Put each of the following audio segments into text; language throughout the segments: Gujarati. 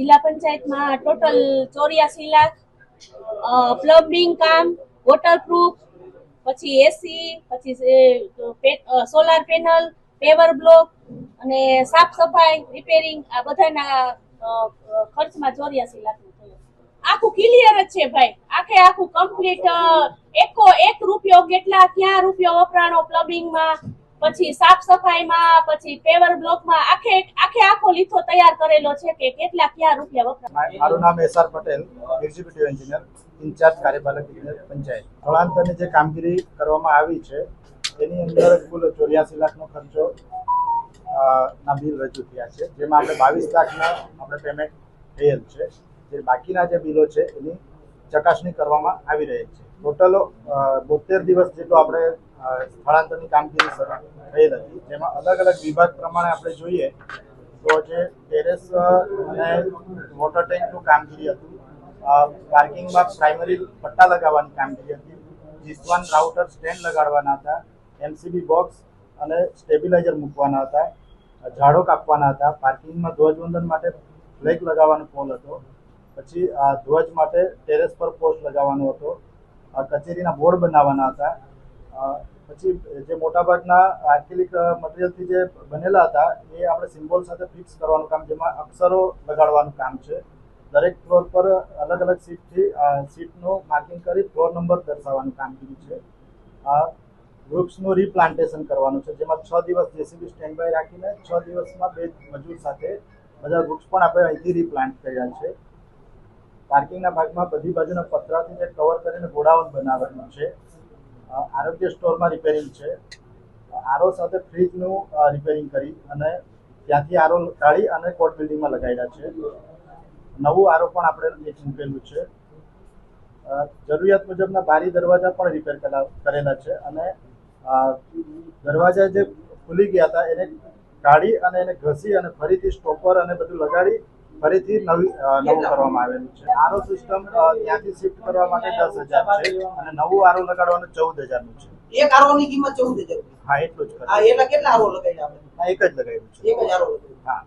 જિલ્લા પંચાયતમાં ટોટલ ચોર્યાસી લાખ પ્લમ્બિંગ કામ, વોટરપ્રૂફ, પછી એસી પછી સોલાર પેનલ, પેવર બ્લોક અને સાફ સફાઈ, રિપેરિંગ આ બધાના ખર્ચમાં ચોર્યાસી લાખ આખું ક્લિયર જ છે ભાઈ. આખે આખું કમ્પ્લીટ એકો એક રૂપિયો કેટલા, ક્યાં રૂપિયો વપરાણો પ્લમ્બિંગમાં? પછી સાફ સફાઈમાં, પછી પેવર બ્લોકમાં આખે આખે આખો લીથો તૈયાર કરેલો છે કે કેટલા ક્યાં રૂપિયા વપરાય? મારું નામ S R Patel executive engineer in charge કાર્યપાલક પંચાયત. સ્થળાંતરની જે કામગીરી કરવામાં આવી છે, એની અંદર કુલ ચોર્યાસી લાખનો ખર્ચો ના બિલ રજૂ થયા છે. જેમાં આપણે બાવીસ લાખના આપણે પેમેન્ટ થયેલ છે. જે બાકીના જે બિલો છે, એની ચકાસણી કરવામાં આવી રહી છે. ટોટલ બોતેર દિવસ જેટલું આપણે સ્થળાંતરની કામગીરી થયેલ હતી. જેમાં અલગ અલગ વિભાગ પ્રમાણે આપણે જોઈએ તો જે ટેરેસ અને વોટર ટેન્કનું કામગીરી હતું. પાર્કિંગમાં પ્રાઇમરી પટ્ટા લગાવવાની કામગીરી હતી. જીસવાન રાઉટર સ્ટેન્ડ લગાડવાના હતા. એમસીબી બોક્સ અને સ્ટેબિલાઇઝર મૂકવાના હતા. ઝાડો કાપવાના હતા. પાર્કિંગમાં ધ્વજવંદન માટે ફ્લેગ લગાવવાનો પોલ હતો. પછી આ ધ્વજ માટે ટેરેસ પર પોસ્ટ લગાવવાનો હતો. કચેરીના બોર્ડ બનાવવાના હતા. પછી જે મોટાભાગના આર્કેલિક મટીરિયલથી જે બનેલા હતા, એ આપણે સિમ્બોલ સાથે ફિક્સ કરવાનું કામ, જેમાં અક્ષરો લગાડવાનું કામ છે. દરેક ફ્લોર પર અલગ અલગ સીટથી સીટનું માર્કિંગ કરી ફ્લોર નંબર દર્શાવવાનું કામગીરી છે. આ વૃક્ષનું રીપ્લાન્ટેશન કરવાનું છે, જેમાં છ દિવસ જેસીબી સ્ટેન્ડ બાય રાખીને, છ દિવસમાં બે મજૂર સાથે બધા વૃક્ષ પણ આપણે અહીંથી રીપ્લાન્ટ કર્યા છે. પાર્કિંગના ભાગમાં બધી બાજુના પતરાથી જે કવર કરીને ગોડાઉન બનાવવાનું છે. આરોગ્ય સ્ટોરમાં રિપેરિંગ છે. આરો સાથે ફ્રીજનું રિપેરિંગ કરી અને ત્યાંથી આરો કાઢી અને કોર્ટ બિલ્ડિંગમાં લગાવેલા છે. નવું આરો પણ આપણે એક મૂકેલું છે. જરૂરિયાત મુજબના બારી દરવાજા પણ રિપેર કરેલા છે અને દરવાજા જે ખુલી ગયા હતા એને કાઢી અને એને ઘસી અને ફરીથી સ્ટોપર અને બધું લગાડી ફરીથી નવી નવું કરવામાં આવેલું છે. આરો સિસ્ટમ ત્યાંથી શિફ્ટ કરવા માટે દસ હજાર છે અને નવું આરો લગાડવાનું ચૌદ હજારનું છે. એક આરોની કિંમત ચૌદ હજાર હા એટલું જ આ ખર્ચ એના કેટલા આરો લગાવ્યા આપણે? એક જ લગાવ્યું છે. એક જ આરો હા.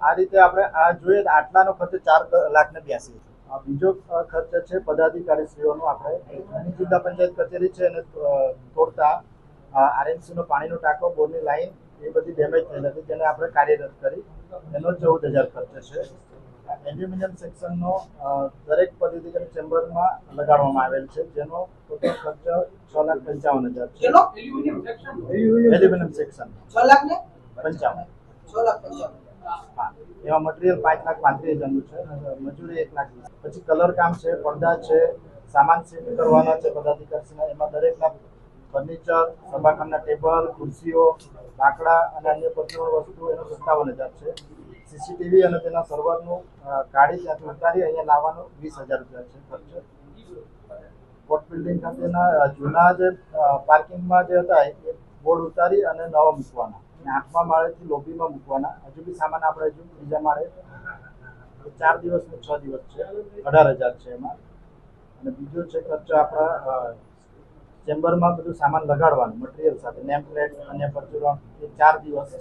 આ રીતે આપણે આ જોઈએ આટલાનો ખર્ચ ચાર લાખ ને બ્યાસી આ બીજો ખર્ચ છે પદાધિકારીશ્રીઓનો આપણે નાની જિલ્લા પંચાયત કચેરી છે અને તોડતા આરએમસી નો પાણીનો ટાંકો બોરની લાઈન એ બધી ડેમેજ થયેલ હતી જેને આપણે કાર્યરત કરી એનો ચૌદ હજાર ખર્ચ છે. એલ્યુમિનિયમ સેક્શનનો દરેક પદાધિકારી ચેમ્બરમાં લગાડવામાં આવેલ છે જેનો ટોટલ ખર્ચ છ લાખ પંચાવન હજાર છે. એલ્યુમિનિયમ સેક્શન છ લાખ ને? પંચાવન. છ લાખ પંચાવન. હા એમાં મટીરિયલ પાંચ લાખ પાંત્રીસ હજારનું છે મજૂરી એક લાખ પછી કલર કામ છે પડદા છે સામાન શિફ્ટ કરવાના છે પદાધિકારીના એમાં દરેકના ફર્નિચર, સભાખંડના ટેબલ, ખુરશીઓ, લાકડા અને અન્ય પર્સનલ વસ્તુ એનો સત્તાવન હજાર છે. સીસીટીવી અને તેના સર્વરનું કાઢી ત્યાંથી ઉતારી અહીંયા લાવવાનું વીસ હજાર રૂપિયા છે ખર્ચ. કોર્ટ બિલ્ડિંગ ખાતેના જૂના જે પાર્કિંગમાં જે હતા, એ બોર્ડ ઉતારી અને નવા મૂકવાના. આઠમા માળેથી લોબીમાં મૂકવાના. હજુ બી સામાન આપણે હજુ ત્રીજા માળે ચાર દિવસ ને છ દિવસ છે. અઢાર હજાર છે એમાં. અને બીજો છે ખર્ચો આપણા ચેમ્બરમાં બધું સામાન લગાડવાનું મટીરિયલ સાથે નેમ પ્લેટ અને પરચુરણ, એ ચાર દિવસ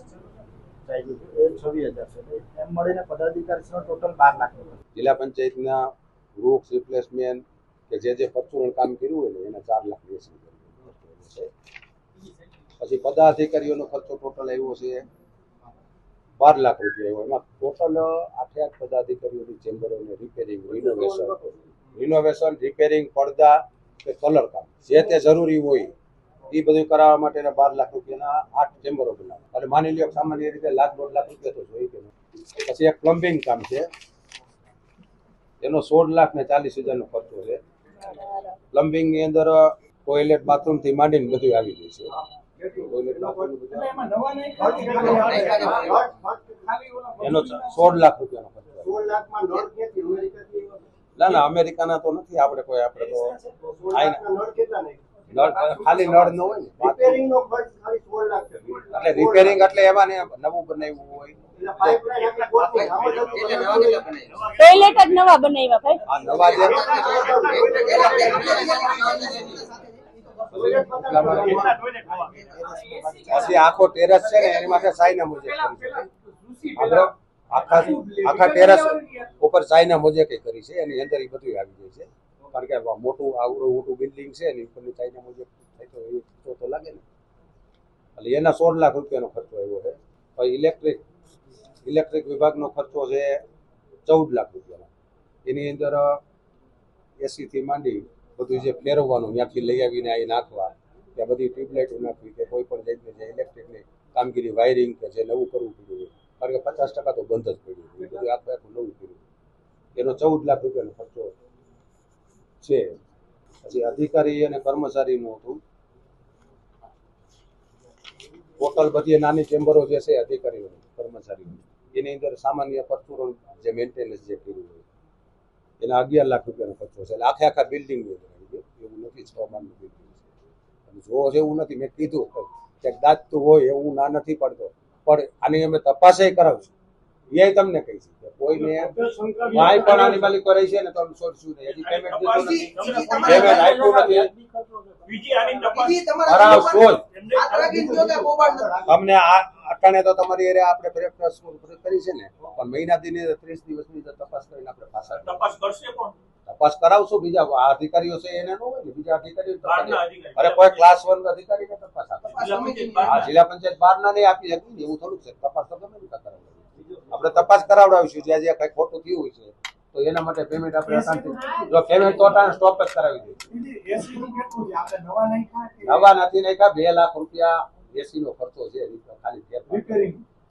ચાલ્યું એ છવ્વીસ હજાર છે. એમ મળીને પદાધિકારીનો ટોટલ બાર લાખ જિલ્લા પંચાયતના વૃક્ષ રિપ્લેસમેન્ટ કે જે જે પરચુરણ કામ કર્યું હોય ને, એના ચાર લાખ છે. પછી પદાધિકારીઓનો ખર્ચો ટોટલ આવ્યો છે બાર લાખ રૂપિયા આવ્યો. એમાં ટોટલ આઠે આઠ પદાધિકારીઓની ચેમ્બરોને રિપેરિંગ રિનોવેશન રિનોવેશન રિપેરિંગ પડદા કે કલર કામ. જે તે જરૂરી હોય એ બધું કરાવવા માટેના બાર લાખ રૂપિયાના આઠ ચેમ્બરો બનાવે એટલે માની લ્યો સામાન્ય રીતે લાખ દોઢ લાખ રૂપિયા તો જોઈએ કે પછી એક પ્લમ્બિંગ કામ છે. એનો સોળ લાખ ને ચાલીસ હજારનો ખર્ચો છે. પ્લમ્બિંગની અંદર ટોયલેટ બાથરૂમથી માંડીને બધું આવી ગયું છે. એનો સોળ લાખ રૂપિયાનો ખર્ચો. ના ના અમેરિકાના તો નથી આપણે કોઈ આપણે તો નળ ખાલી નળ નો હોય એટલે રિપેરિંગ એટલે એમાં ને નવું બનાવ્યું હોય ટોયલેટ જ નવા બનાવ્યા ભાઈ આ નવા જે પછી આખો ટેરેસ છે ને એની માટે સાઈના મુજબ આખા આખા ટેરેસ ઉપર ચાઇના મોજેક કરી છે? એની અંદર એ બધું આવી જાય છે. કારણ કે મોટું આવડું મોટું બિલ્ડિંગ છે એની ઉપરની ચાઇના મોજેક થાય તો એ તો તો લાગે ને. એટલે એના સોળ લાખ રૂપિયાનો ખર્ચો આવ્યો છે. પછી ઇલેક્ટ્રિક ઇલેક્ટ્રિક વિભાગનો ખર્ચો છે ચૌદ લાખ રૂપિયાનો. એની અંદર એસીથી માંડી બધું જે ફેરવવાનું ત્યાંથી લઈ આવીને અહીં નાખવા ત્યાં બધી ટ્યુબલાઇટો નાખવી કે કોઈ પણ જાતની જે ઇલેક્ટ્રિકની કામગીરી વાયરિંગ કે જે નવું કરવું કારણ કે પચાસ ટકા તો બંધ જ પડ્યું એ બધું આખું આખું નવું કર્યું એનો ચૌદ લાખ રૂપિયાનો ખર્ચો છે. પછી અધિકારી અને કર્મચારીનું હતું. ટોટલ બધી નાની ચેમ્બરો જે છે અધિકારીઓ કર્મચારીઓ એની અંદર સામાન્ય પરચુરણ જે મેન્ટેનન્સ જે કર્યું હોય, એના અગિયાર લાખ રૂપિયાનો ખર્ચો છે. આખે આખા બિલ્ડિંગ એવું નથી, છ માળનું બિલ્ડિંગ છે. જો એવું નથી. મેં કીધું કે દાંત હોય એવું ના નથી પડતો. પણ આની અમે તપાસે કરાવશું એ તમને કહી છે કોઈ કોઈને ભાઈ પણ આની માલિકો રહી છે ને તો અમે છોડશું નહીં. હજી પેમેન્ટ દીધું નથી. પેમેન્ટ આપ્યું નથી. તમને અટાણે તો તમારી એરે આપણે બ્રેકફાસ્ટ કરી છે ને પણ મહિના દિની ત્રીસ દિવસની તપાસ કરીને આપણે પાછા તપાસ કરશે કોણ? તપાસ કરાવશું. બીજા આ અધિકારીઓ છે એને ન હોય ને બીજા અધિકારીઓ અધિકારી. અરે કોઈ ક્લાસ વન અધિકારીને તપાસ જિલ્લા પંચાયત આ બહારના. જિલ્લા પંચાયત બહાર ના નહીં આપી શકતી ને એવું થોડું છે. તપાસ તો ગમે આપણે તપાસ કરાવડાવીશું જ્યાં જ્યાં કઈ ખોટું થયું હોય છે તો એના માટે પેમેન્ટ આપણે અકાઉન્ટથી જો પેમેન્ટ તો અટાણે સ્ટોપ જ કરાવી દઈશું નવા નથી નાખ્યા બે લાખ રૂપિયા એસી નો ખર્ચો છે ખાલી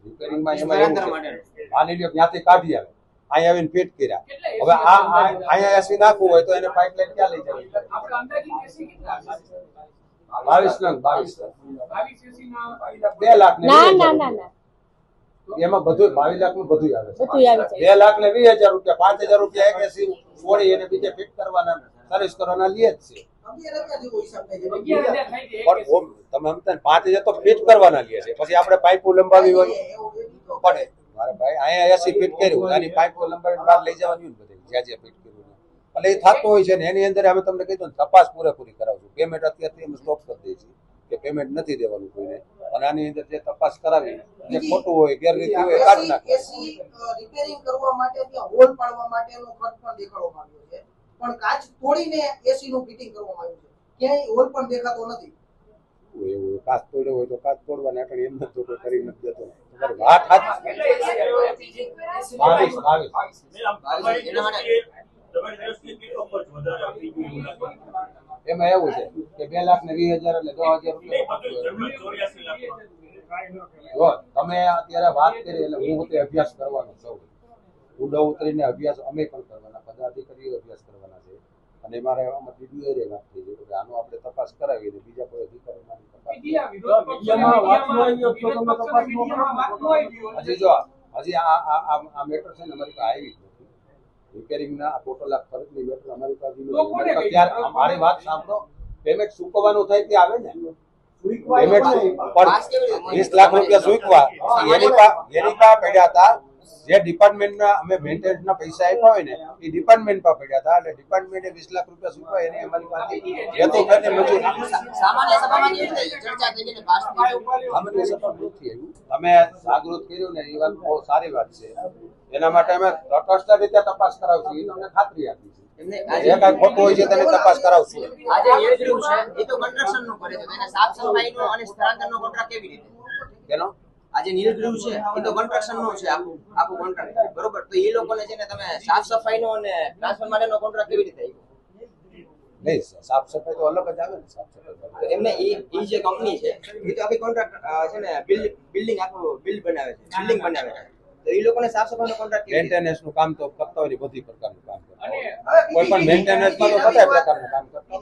રિપેરિંગમાં એમાં એવું છે. માની લ્યો ત્યાંથી કાઢી આવે. અહીંયા આવીને ફિટ કર્યા. હવે આ આ- અહીંયા એસી નાખવું હોય તો એને પાઇપલાઇન ક્યાં લઈ જવી? બાવીસ નંગ બાવીસ બે લાખ ના ના ના ના. એમાં બધું બાવીસ લાખનું બધું આવે છે. બધું આવી જાય બે લાખ ને વીસ હજાર રૂપિયા પાંચ હજાર રૂપિયા એક એસી છોડી અને બીજે ફિટ કરવાના સર્વિસ કરવાના લે જ છે. પણ તમે સમજતા પાંચ હજાર તો ફિટ કરવાના લે છે. પછી આપણે પાઇપો લંબાવી હોય. પડે મારે ભાઈ અહીંયા એસી ફિટ કર્યું. આની પાઇપો લંબાવીને બહાર લઈ જવાની ને બધી. જ્યાં જ્યાં ફિટ. એટલે એ થતું હોય છે ને એની અંદર અમે તમને કહી દઉં તપાસ પૂરેપૂરી કરાવશું. પેમેન્ટ અત્યારથી અમે સ્ટોપ કરી દઈએ છીએ કે પેમેન્ટ નથી દેવાનું કોઈને. અને આની અંદર જે તપાસ કરાવી જે ખોટું હોય ગેરરીતિ હોય કાઢી નાખે રિપેરિંગ કરવા માટે ત્યાં હોલ પાડવા માટેનો ખર્ચ પણ દેખાડવામાં આવ્યો છે. પણ કાચ તોડીને એસી નું ફિટિંગ કરવામાં આવ્યું છે. ક્યાંય હોલ પણ દેખાતો નથી. એવું કાચ તોડ્યો હોય તો કાચ તોડવાના પણ એમ નથી કોઈ કરી નથી દેતો. વાત સાચી બાવીસ બાવીસ એમાં એવું છે કે બે લાખ ને વીસ હજાર એટલે દસ હજાર રૂપિયા તમે અત્યારે વાત કરી એટલે હું તે અભ્યાસ કરવાનો છું. ઊંડો ઉતરીને અભ્યાસ અમે પણ કરવાના પદાધિકારીઓ અભ્યાસ કરવાના છે. અને મારે આમાં ડીડીઓ એરે વાત થઈ છે કે આનો આપણે તપાસ કરાવી ને બીજા કોઈ અધિકારીઓની તપાસ હજી જો હજી આ આ મેટર છે ને અમારી પાસે આવી રિપેરિંગના આ ટોટલ આ ખર્ચની મેટર અમારી પાસે અત્યારે અમારી વાત સાંભળો પેમેન્ટ ચૂકવવાનું થાય તે આવે ને? પેમેન્ટ પણ વીસ લાખ રૂપિયા ચૂકવા એની પા એની પા પડ્યા હતા. જે ડિપાર્ટમેન્ટના અમે મેન્ટેનન્સના પૈસા આપ્યા હોય ને એ ડિપાર્ટમેન્ટ પર પડ્યા હતા. એટલે ડિપાર્ટમેન્ટે વીસ લાખ રૂપિયા ચૂકવા એની અમારી પાસે જે તો ખાતે મજૂર સામાન્ય સભામાં નથી આવ્યું અમે જાગૃત કર્યું ને એ વાત બહુ સારી વાત છે. એના માટે અમે તટસ્થ રીતે તપાસ કરાવશું. એ તમને ખાતરી આપી છે જે કાંઈ ખોટું હોય છે તેને તપાસ કરાવશું. આજે નીલગૃહ છે. એ તો કન્સ્ટ્રક્શનનું કરે છે. એને સાફ સફાઈ નો અને સ્થળાંતર નો કોન્ટ્રાક્ટ કેવી રીતે? કેનો? આજે નીલગૃહ છે. એ તો કન્સ્ટ્રક્શન નો છે આખું આખું કોન્ટ્રાક્ટ બરોબર? તો એ લોકોને છે ને તમે સાફ સફાઈ નો અને ટ્રાન્સફર માટેનો કોન્ટ્રાક્ટ કેવી રીતે? નહીં સાફ સફાઈ તો અલગ જ આવે ને સાફ સફાઈ એમને એ એ જે કંપની છે એ તો આખી કોન્ટ્રાક્ટ છે ને બિલ્ડિંગ આખું બિલ્ડ બનાવે છે. બિલ્ડિંગ બનાવે છે. તો એ લોકોને સાફ સફાઈનો કોન્ટ્રાક્ટ મેન્ટેનન્સનું કામ તો કરતા હોય બધી પ્રકારનું કામ કરતા કોઈ પણ મેન્ટેનન્સમાં તો બધા પ્રકારનું કામ કરતા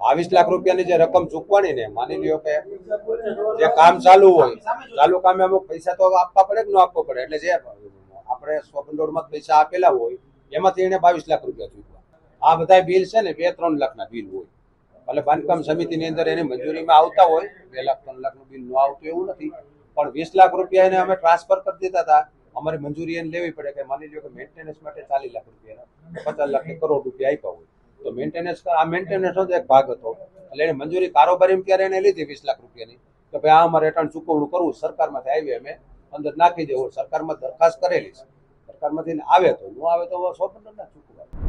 બાવીસ લાખ રૂપિયાની જે રકમ ચૂકવાની ને માની લ્યો કે જે કામ ચાલુ હોય ચાલુ કામે અમુક પૈસા તો આપવા પડે કે ન આપવા પડે? એટલે જે આપણે સો ભંડોળમાં પૈસા આપેલા હોય એમાંથી એને બાવીસ લાખ રૂપિયા ચૂકવા આ બધા બિલ છે ને બે ત્રણ લાખના બિલ હોય. એટલે બાંધકામ સમિતિની અંદર એની મંજૂરીમાં આવતા હોય, બે લાખ, ત્રણ લાખનું બિલ ન આવતું એવું નથી. પણ વીસ લાખ રૂપિયા એને અમે ટ્રાન્સફર કરી દેતા હતા. અમારે મંજૂરી એને લેવી પડે કે માની લો કે મેન્ટેનન્સ માટે ચાલીસ લાખ રૂપિયા, પચાસ લાખ કે કરોડ રૂપિયા આપ્યા હોય. તો મેન્ટેનન્સ આ મેન્ટેનન્સ નો જ એક ભાગ હતો. એટલે એને મંજૂરી કારોબારી ત્યારે એને લીધી વીસ લાખ રૂપિયાની? કે ભાઈ આ અમારે રિટર્ન ચૂકવણું કરવું સરકારમાંથી આવી અમે, અંદર નાખી દેવું સરકારમાં દરખાસ્ત કરેલી છે. સરકારમાંથી આવે તો, ન આવે તો સોપન ના ચૂકવાય.